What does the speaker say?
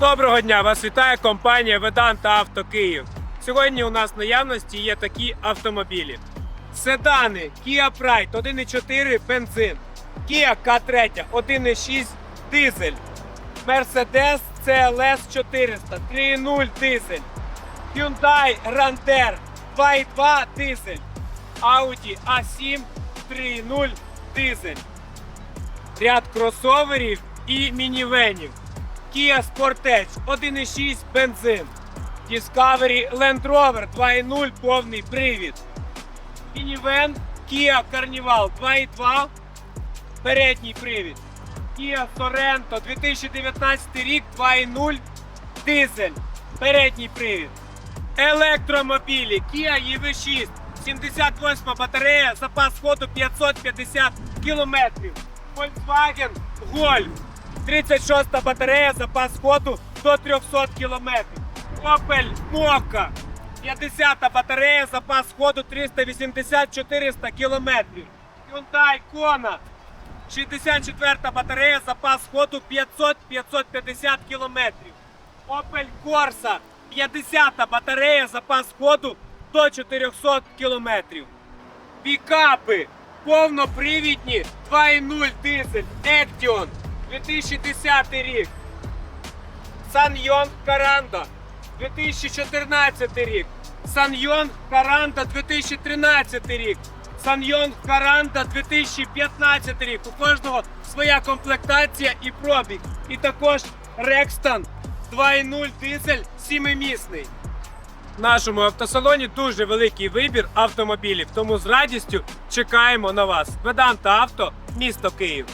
Доброго дня! Вас вітає компанія Веданта Авто Київ. Сьогодні у нас в наявності є такі автомобілі: седани Kia Pride 1.4 бензин, Kia K3 1.6 дизель, Mercedes CLS 400 3.0 дизель, Hyundai Grandeur 2.2 дизель, Audi A7 3.0 дизель, ряд кросоверів і мінівенів. Kia Sportage 1.6 бензин. Discovery Land Rover 2.0 повний привід. Мінівен Kia Carnival 2.2 передній привід. Kia Sorento 2019 рік 2.0 дизель. Передній привід. Електромобілі Kia EV6 78 батарея, запас ходу 550 км. Volkswagen Golf 36 батарея, запас ходу до 300 км. Opel Mokka 50 батарея, запас ходу 380-400 км. Hyundai Kona 64 батарея, запас ходу 500-550 км. Opel Corsa 50 батарея, запас ходу до 400 км. Пікапи повнопривідні 2.0 дизель Action 2010 рік. Саньйон Каранда 2014 рік. Саньйон Каранда 2013 рік. Саньйон Каранда 2015 рік. У кожного своя комплектація і пробіг. І також Рекстан 2.0 дизель 7-місний. В нашому автосалоні дуже великий вибір автомобілів, тому з радістю чекаємо на вас. Веданта Авто, місто Київ.